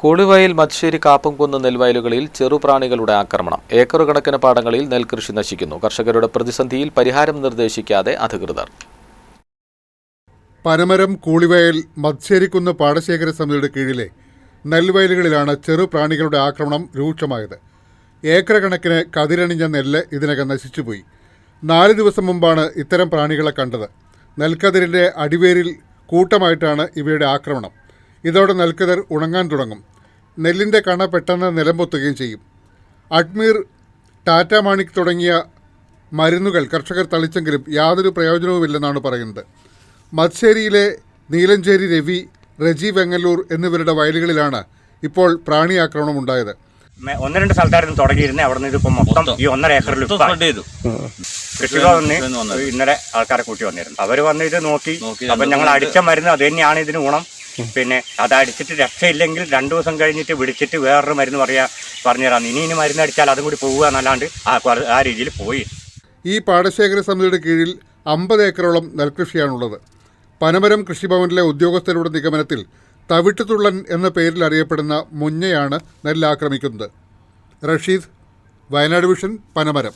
കൂളിവയൽ കാപ്പും കാപ്പംകുന്ന് നെൽവയലുകളിൽ ചെറുപ്രാണികളുടെ ആക്രമണം. ഏക്കർ കണക്കിന് പാടങ്ങളിൽ നെൽകൃഷി നശിക്കുന്നു. കർഷകരുടെ പ്രതിസന്ധിയിൽ പരിഹാരം നിർദ്ദേശിക്കാതെ അധികൃതർ. പരമരം കൂളിവയൽ മച്ചേരിക്കുന്ന് പാടശേഖര സമിതിയുടെ കീഴിലെ നെൽവയലുകളിലാണ് ചെറുപ്രാണികളുടെ ആക്രമണം രൂക്ഷമായത്. ഏക്കർ കണക്കിന് കതിരണിഞ്ഞ നെല്ല് ഇതിനകം നശിച്ചുപോയി. നാല് ദിവസം മുമ്പാണ് ഇത്തരം പ്രാണികളെ കണ്ടത്. നെൽക്കതിരിന്റെ അടിവേരിൽ കൂട്ടമായിട്ടാണ് ഇവയുടെ ആക്രമണം. ഇതോടെ നെൽക്കതിർ ഉണങ്ങാൻ തുടങ്ങും. നെല്ലിന്റെ കണ പെട്ടെന്ന് നിലംപൊത്തുകയും ചെയ്യും. അഡ്മീർ ടാറ്റ മാണിക് തുടങ്ങിയ മരുന്നുകൾ കർഷകർ തളിച്ചെങ്കിലും യാതൊരു പ്രയോജനവുമില്ലെന്നാണ് പറയുന്നത്. മത്സേരിയിലെ നീലഞ്ചേരി രവി റജി വെങ്ങല്ലൂർ എന്നിവരുടെ വയലുകളിലാണ് ഇപ്പോൾ പ്രാണി ആക്രമണം ഉണ്ടായത് ഒന്ന് രണ്ട് സ്ഥലത്തായിരുന്നു തുടങ്ങിയിരുന്നത് അവിടെ നിന്ന് ഇതിപ്പോ മൊത്തം ഈ ഒന്നര ഏക്കറിൽ കൃഷിഭവന് ഇന്നലെ ആൾക്കാരെ കൂട്ടി വന്നിരുന്നു. അവർ വന്ന് ഇത് നോക്കി. അപ്പൊ ഞങ്ങൾ അടിച്ച മരുന്ന് അത് തന്നെയാണ് ഇതിന് ഗുണം. പിന്നെ അത് അടിച്ചിട്ട് രക്ഷയില്ലെങ്കിൽ രണ്ട് ദിവസം കഴിഞ്ഞിട്ട് വിളിച്ചിട്ട് വേറൊരു മരുന്ന് പറയാ പറഞ്ഞുതരാം. ഇനി ഇനി മരുന്ന് അടിച്ചാൽ അതും കൂടി പോവുക എന്നല്ലാണ്ട് ആ ആ രീതിയിൽ പോയി. ഈ പാടശേഖര സമിതിയുടെ കീഴിൽ അമ്പത് ഏക്കറോളം നെൽകൃഷിയാണുള്ളത്. പനമരം കൃഷിഭവനിലെ ഉദ്യോഗസ്ഥരുടെ നിഗമനത്തിൽ തവിട്ടുതുള്ളൻ എന്ന പേരിൽ അറിയപ്പെടുന്ന മുഞ്ഞയാണ് നെല്ല് ആക്രമിക്കുന്നത് റഷീദ് വയനാട് വിഷൻ പനമരം.